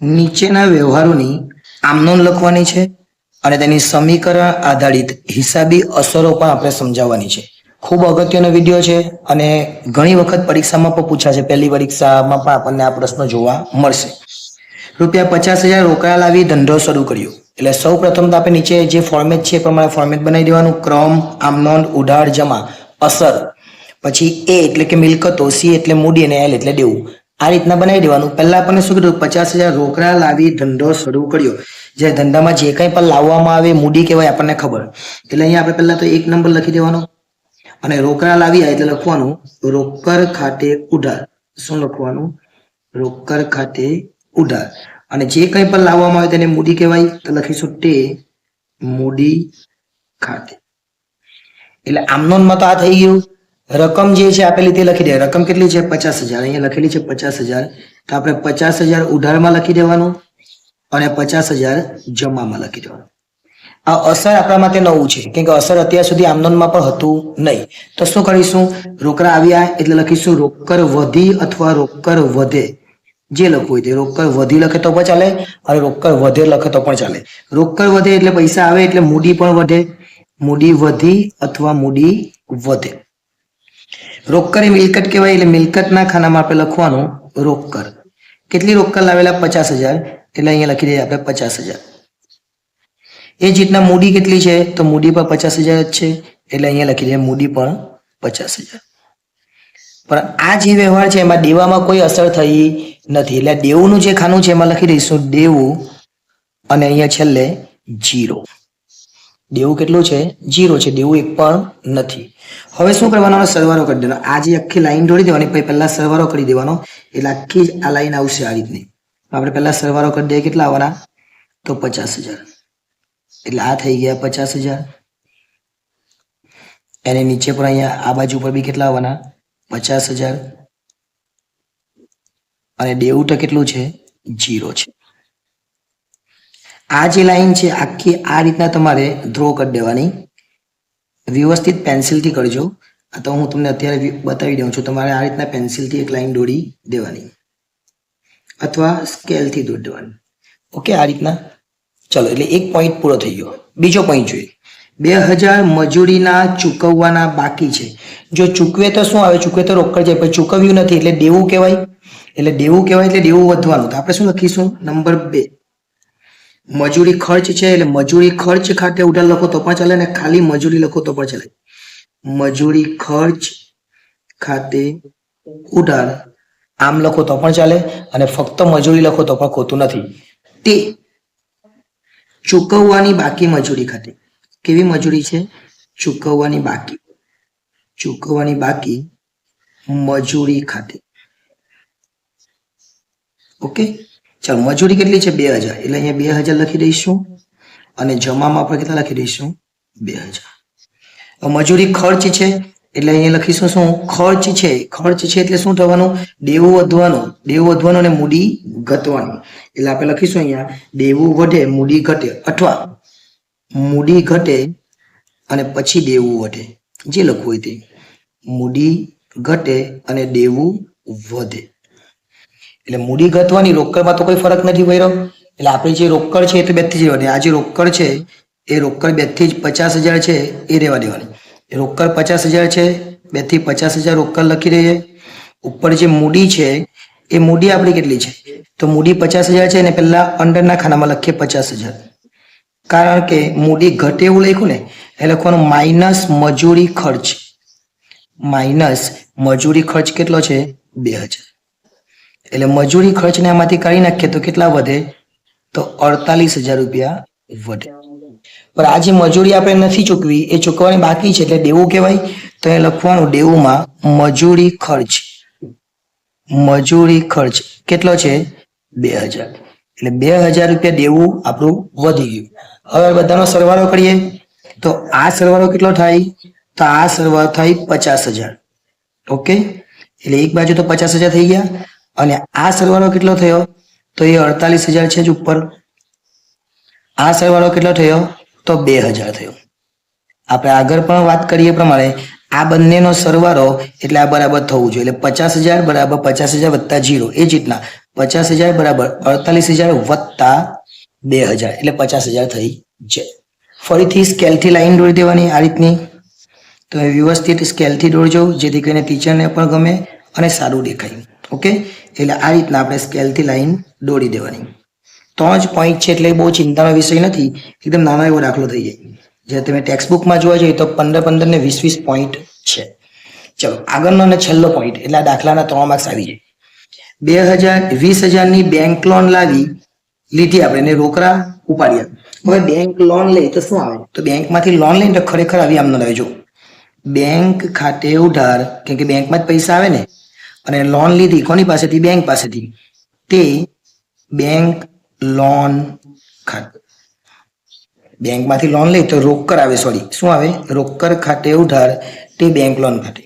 નીચેના વ્યવહારોની આમનોન લખવાની છે અને તેની સમીકરણ આધારિત હિસાબી અસરો પણ આપણે સમજાવવાની છે. ખૂબ અગત્યનો વીડિયો છે અને ઘણી વખત પરીક્ષામાં પણ પૂછાશે. પહેલી પરીક્ષામાં પણ આપણને આ પ્રશ્ન જોવા મળશે. રૂપિયા પચાસ હજાર રોકડા લાવી ધંધો શરૂ કર્યો. એટલે સૌ પ્રથમ તો આપણે નીચે જે ફોર્મેટ છે એ પ્રમાણે ફોર્મેટ બનાવી દેવાનું. ક્રમ આમનોન ઉધાર જમા, અસર. પછી એ એટલે કે મિલકતો સી એટલે મૂડી અને એલ એટલે દેવું. આ રીતના બનાવી દેવાનું. પહેલા આપણને શું કીધું પચાસ હજાર રોકડા લાવી ધંધો શરૂ કર્યો. જે ધંધામાં જે કંઈ પણ લાવવામાં આવે, મૂડી કહેવાય આપણને ખબર. એટલે અહીંયા આપણે પહેલા તો એક નંબર લખી દેવાનો. અને રોકડા લાવી એટલે લખવાનું. રોકડ ખાતે ઉધાર શું લખવાનું? રોકડ ખાતે ઉધાર અને જે કંઈ પણ લાવવામાં આવે તેને મૂડી કહેવાય. તો લખીશું તે મૂડી ખાતે. એટલે આમનોનમાં તો આ થઈ ગયું. રકમ જે છે આપેલી તે લખી દે રકમ કેટલી છે? પચાસ હજાર. અહીંયા લખેલી છે પચાસ હજાર. તો આપણે પચાસ હજાર ઉધારમાં લખી દેવાનું અને પચાસ હજાર જમામાં લખી દેવાનું. આ અસર આપણા માટે નવું છે. કેમ કે અસર અત્યાર સુધી આમદનમાં પણ હતું નહીં. તો શું કરીશું? રોકડા આવ્યા એટલે લખીશું રોકડ વધી અથવા રોકડ વધે. જે લખવું હોય તે. રોકડ વધી લખે તો પણ ચાલે અને રોકડ વધે લખે તો પણ ચાલે. રોકડ વધે એટલે પૈસા આવે એટલે મૂડી પણ વધે. મૂડી વધી અથવા મૂડી વધે. રોકડ એ મિલકત કહેવાય એટલે મિલકતના ખાનામાં આપણે લખવાનું રોકડ કેટલી રોકડ લાવેલા? પચાસ હજાર. એટલે અહીંયા લખી દઈએ આપણે પચાસ હજાર. એ જ રીતના મૂડી કેટલી છે? તો મૂડી પણ પચાસ હજાર જ છે. એટલે અહીંયા લખી દઈએ મૂડી પણ પચાસ હજાર. પણ આ જે વ્યવહાર છે એમાં દેવામાં કોઈ અસર થઈ નથી. એટલે દેવુંનું જે ખાનું છે એમાં લખી દઈશું દેવું અને અહીંયા છેલ્લે જીરો. દેવું કેટલું છે? જીરો છે. દેવું એક પણ નથી. હવે શું કરવાનો સરવારો કરી દેવાનો. આ જે આખી લાઈન દોડી દેવાની પછી પહેલા સરવાળો કરી દેવાનો. એટલે આખી જ આ લાઈન આવશે આ રીતની. આપણે પહેલા સરવાળો કરી દઈએ કેટલા આવવાના? તો પચાસ હજાર. એટલે આ થઈ ગયા પચાસ હજાર. એને નીચે પણ અહીંયા આ બાજુ પર બી કેટલા આવવાના? પચાસ હજાર. અને દેવું તો કેટલું છે? જીરો છે. આ જે લાઈન છે, આખી આ રીતના તમારે ડ્રો કરી દેવાની. વ્યવસ્થિત પેન્સિલથી કરજો. તો હું તમને અત્યારે બતાવી દઉં છું. તમારે આ રીતના પેન્સિલથી એક લાઈન દોડી દેવાની. અથવા સ્કેલથી દોરી દેવાની. ઓકે આ રીતના. ચલો, એટલે એક પોઈન્ટ પૂરો થઈ ગયો. બીજો પોઈન્ટ જોઈએ. બે હજાર મજૂરીના ચૂકવવાના બાકી છે. જો ચૂકવે તો શું આવે? ચૂકવે તો રોકડ જાય. પણ ચૂકવ્યું નથી એટલે દેવું કહેવાય. એટલે દેવું કહેવાય એટલે દેવું વધવાનું. તો આપણે શું લખીશું? નંબર બે. મજૂરી ખર્ચ છે એટલે મજૂરી ખર્ચ ખાતે ઉધાર લખો તો પણ ચાલે ને ખાલી મજૂરી લખો તો પણ ચાલે. મજૂરી ખર્ચ ખાતે ઉધાર આમ લખો તો પણ ચાલે અને ફક્ત મજૂરી લખો તો પણ ખોટું નથી. તે ચૂકવવાની બાકી મજૂરી ખાતે. કેવી મજૂરી છે? ચૂકવવાની બાકી. ચૂકવવાની બાકી મજૂરી ખાતે. ઓકે? ચાલો, મજૂરી કેટલી છે? બે હજાર. એટલે અહીંયા બે હજાર લખી દઈશું. અને જમામાં આપણે કેટલા લખી દઈશું? બે હજાર. મજૂરી ખર્ચ છે, એટલે અહીંયા લખીશું શું? ખર્ચ છે. ખર્ચ છે એટલે શું થવાનું? દેવું વધવાનું. દેવું વધવાનું અને મૂડી ઘટવાનું. એટલે આપણે લખીશું અહીંયા, દેવું વધે મૂડી ઘટે. અથવા મૂડી ઘટે અને પછી દેવું વધે. જે લખવું હોય તે. મૂડી ઘટે અને દેવું વધે. એટલે મૂડી ઘટવાની રોકડમાં તો કોઈ ફરક નથી પડ્યો. એટલે આપણી જે રોકડ છે એ તો બેથી જ રહેવાની. આ જે રોકડ છે, એ રોકડ બેથી જ પચાસ હજાર છે, એ રહેવા દેવાની. રોકડ પચાસ હજાર છે, બેથી પચાસ હજાર રોકડ લખી દઈએ. ઉપર જે મૂડી છે, એ મૂડી આપણી કેટલી છે? તો મૂડી પચાસ હજાર છે ને પહેલા અંડરના ખાનામાં લખીએ પચાસ હજાર. કારણ કે મૂડી ઘટે એવું લખ્યું ને, એ લખવાનું માઇનસ મજૂરી ખર્ચ. માઇનસ મજૂરી ખર્ચ કેટલો છે? બે હજાર. એટલે મજૂરી ખર્ચને આમાંથી કાઢી નાખીએ તો કેટલા વધે? તો અડતાલીસ હજાર રૂપિયા વધે. પણ આ જે મજૂરી આપણે નથી ચૂકવી, એ ચૂકવવાની બાકી છે એટલે દેવું કહેવાય. તો એ લખવાનું દેવુંમાં મજૂરી ખર્ચ. મજૂરી ખર્ચ કેટલો છે? બે હજાર. એટલે બે હજાર રૂપિયા દેવું આપણું વધી ગયું. હવે બધાનો સરવાળો કરીએ. તો આ સરવાળો કેટલો થાય? તો આ સરવાળો થાય પચાસ હજાર. ઓકે? એટલે એક બાજુ તો પચાસ હજાર થઈ ગયા. અને આ સરવાળો કેટલો થયો? તો એ અડતાલીસ હજાર છે જ ઉપર. આ સરવાળો કેટલો થયો? તો બે હજાર થયો. આપણે આગળ પણ વાત કરીએ પ્રમાણે, આ બંનેનો સરવાળો એટલે આ બરાબર થવું જોઈએ. એટલે પચાસ હજાર બરાબર પચાસ હજાર વત્તા જીરો એ જ રીતના પચાસ હજાર બરાબર અડતાલીસ હજાર વત્તા બે હજાર. એટલે પચાસ હજાર થઈ જાય. ફરીથી સ્કેલથી લાઈન દોરી દેવાની આ રીતની. તો વ્યવસ્થિત સ્કેલથી દોરજો, જેથી કરીને ટીચરને પણ ગમે અને સારું દેખાય. ઓકે એટલે આ રીતના આપણે સ્કેલથી લાઈન દોડી દેવાની. ત્રણ જ પોઈન્ટ છે એટલે બહુ ચિંતાનો વિષય નથી, એકદમ નાનો એવો દાખલો થઈ જાય. જે તમે ટેક્સ્ટ બુકમાં જોવા જઈએ તો પંદર પંદર ને વીસ વીસ પોઈન્ટ છે. ચલો, આગળનો અને છેલ્લો પોઈન્ટ એટલે આ દાખલાના ત્રણ માર્ક્સ આવી જાય. બે હજાર વીસ હજારની બેંક લોન લાવી, લીધી આપણે એને રોકડા ઉપાડ્યા. હવે બેંક લોન લે તો શું આવે? તો બેંકમાંથી લોન લઈને તો ખરેખર આવી આમ જો બેંક ખાતે ઉધાર, કેમ કે બેંકમાં જ પૈસા આવે ને અને લોન લીધી, કોની પાસેથી? બેંક પાસેથી. તે બેંક લોન ખાતે બેંકમાંથી લોન લે તો રોકડ આવે સોરી શું આવે? રોકડ ખાતે ઉધાર, તે બેંક લોન ખાતે.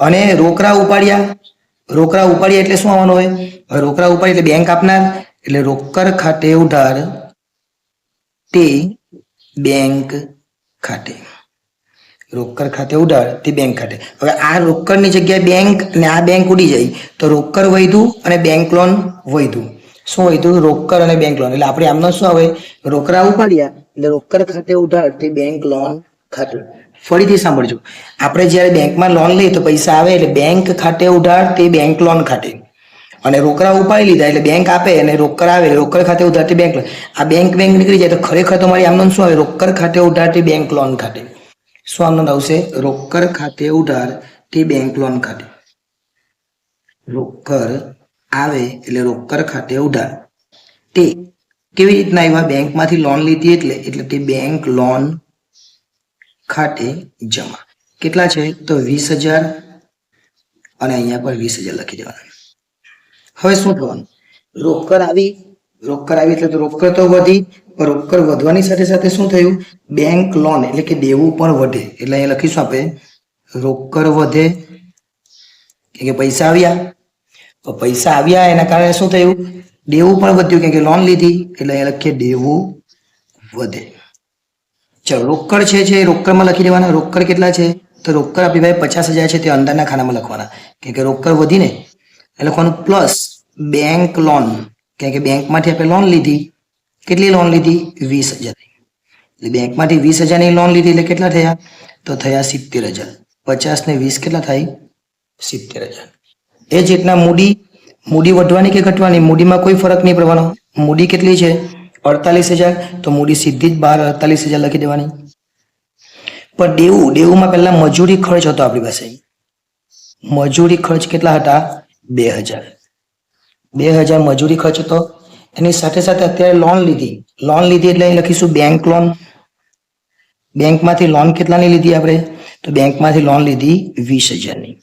અને રોકડા ઉપાડ્યા. રોકડા ઉપાડ્યા એટલે શું આવવાનું હોય? હવે રોકડા ઉપાડી એટલે બેંક આપનાર. એટલે રોકડ ખાતે ઉધાર, તે બેંક ખાતે. રોકડ ખાતે ઉધાર તે બેંક ખાતે. હવે આ રોકડની જગ્યાએ બેંક અને આ બેંક ઉડી જાય, તો રોકડ વધ્યું અને બેંક લોન વધ્યું. શું વધ્યું? રોકડ અને બેંક લોન એટલે આપણે આમનો શું આવે? રોકડા ઉપાડ્યા એટલે રોકડ ખાતે ઉધાર તે બેંક લોન ખાતે. ફરીથી સાંભળજો. આપણે જ્યારે બેંકમાં લોન લઈએ તો પૈસા આવે એટલે બેંક ખાતે ઉધાર તે બેંક લોન ખાતે. અને રોકડા ઉપાડી લીધા એટલે બેંક આપે અને રોકડ આવે રોકડ ખાતે ઉધારતી બેંક લોન આ બેંક બેંક નીકળી જાય તો ખરેખર તમારી આમનો શું આવે? રોકડ ખાતે ઉધારતી બેંક લોન ખાતે. શું આવશે રોકર ખાતે ઉધાર તે બેંક લોન ખાતે. રોકડ આવે એટલે રોકડ ખાતે ઉધાર. તે કેવી રીતના આવ્યા બેંકમાંથી લોન લીધી એટલે એટલે તે બેંક લોન ખાતે જમા. કેટલા છે? તો વીસ હજાર અને અહીંયા પર વીસ હજાર લખી દેવાના. હવે શું થવાનું? રોકડ આવી રોકડ આવી એટલે તો રોકડ તો વધી રોકડ વધવાની સાથે સાથે શું થયું? બેંક લોન એટલે કે દેવું પણ વધે. એટલે અહીંયા લખીશું આપણે રોકડ વધે. કે પૈસા આવ્યા. પૈસા આવ્યા, એના કારણે શું થયું? દેવું પણ વધ્યું. કે લોન લીધી. એટલે અહીંયા લખીએ દેવું વધે. ચલો રોકડ છે જે રોકડમાં લખી દેવાના. રોકડ કેટલા છે? તો રોકડ આપણી ભાઈ પચાસ હજાર છે, તે અંદરના ખાનામાં લખવાના. કેમ કે રોકડ વધીને, એ લખવાનું પ્લસ બેંક લોન કેમ કે બેંકમાંથી આપણે લોન લીધી. કેટલી લોન લીધી? વીસ હજાર. એટલે બેંકમાંથી વીસ હજારની લોન લીધી એટલે કેટલા થયા? તો થયા સિત્તેર હજાર. પચાસ ને વીસ કેટલા થાય? સિત્તેર હજાર. એ જ રીતના મૂડી મૂડી વધવાની કે ઘટવાની? મૂડીમાં કોઈ ફરક નહીં પડવાનો. મૂડી કેટલી છે? અડતાલીસ હજાર. તો મૂડી સીધી જ બહાર અડતાલીસ હજાર લખી દેવાની. પણ દેવું, દેવુંમાં પહેલા મજૂરી ખર્ચ હતો આપણી પાસે. મજૂરી ખર્ચ કેટલા હતા? બે હજાર. બે હજાર મજૂરી ખર્ચ હતો. એની સાથે સાથે અત્યારે લોન લીધી. લોન લીધી એટલે અહીં લખીશું બેંક લોન બેંકમાંથી લોન કેટલાની લીધી આપણે? તો બેંકમાંથી લોન લીધી વીસ હજારની.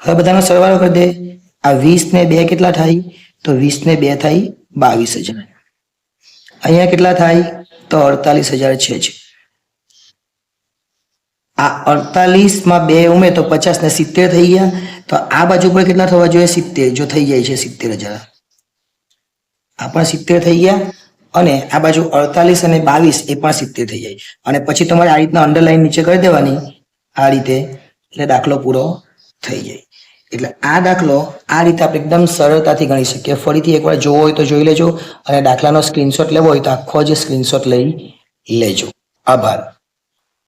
હવે બધાનો સરવાળો કરી દે. આ વીસ ને બે કેટલા થાય? તો વીસ ને બે થાય બાવીસ હજાર. અહીંયા કેટલા થાય? તો અડતાલીસ હજાર છે જ. આ અડતાલીસમાં બે ઉમે તો પચાસ ને સિત્તેર થઈ ગયા. તો આ બાજુ પર કેટલા થવા જોઈએ? સિત્તેર. જો થઈ જાય છે સિત્તેર હજાર. આ પણ સિત્તેર થઈ ગયા અને આ બાજુ અડતાલીસ અને બાવીસ એ પણ સિત્તેર થઈ જાય. અને પછી તમારે આ રીતના અંડરલાઈન નીચે કરી દેવાની, આ રીતે એટલે દાખલો પૂરો થઈ જાય. એટલે આ દાખલો આ રીતે આપણે એકદમ સરળતાથી ગણી શકીએ. ફરીથી એકવાર જોવો હોય તો જોઈ લેજો અને દાખલાનો સ્ક્રીનશોટ લેવો હોય તો આખો જ સ્ક્રીનશોટ લઈ લેજો. આભાર.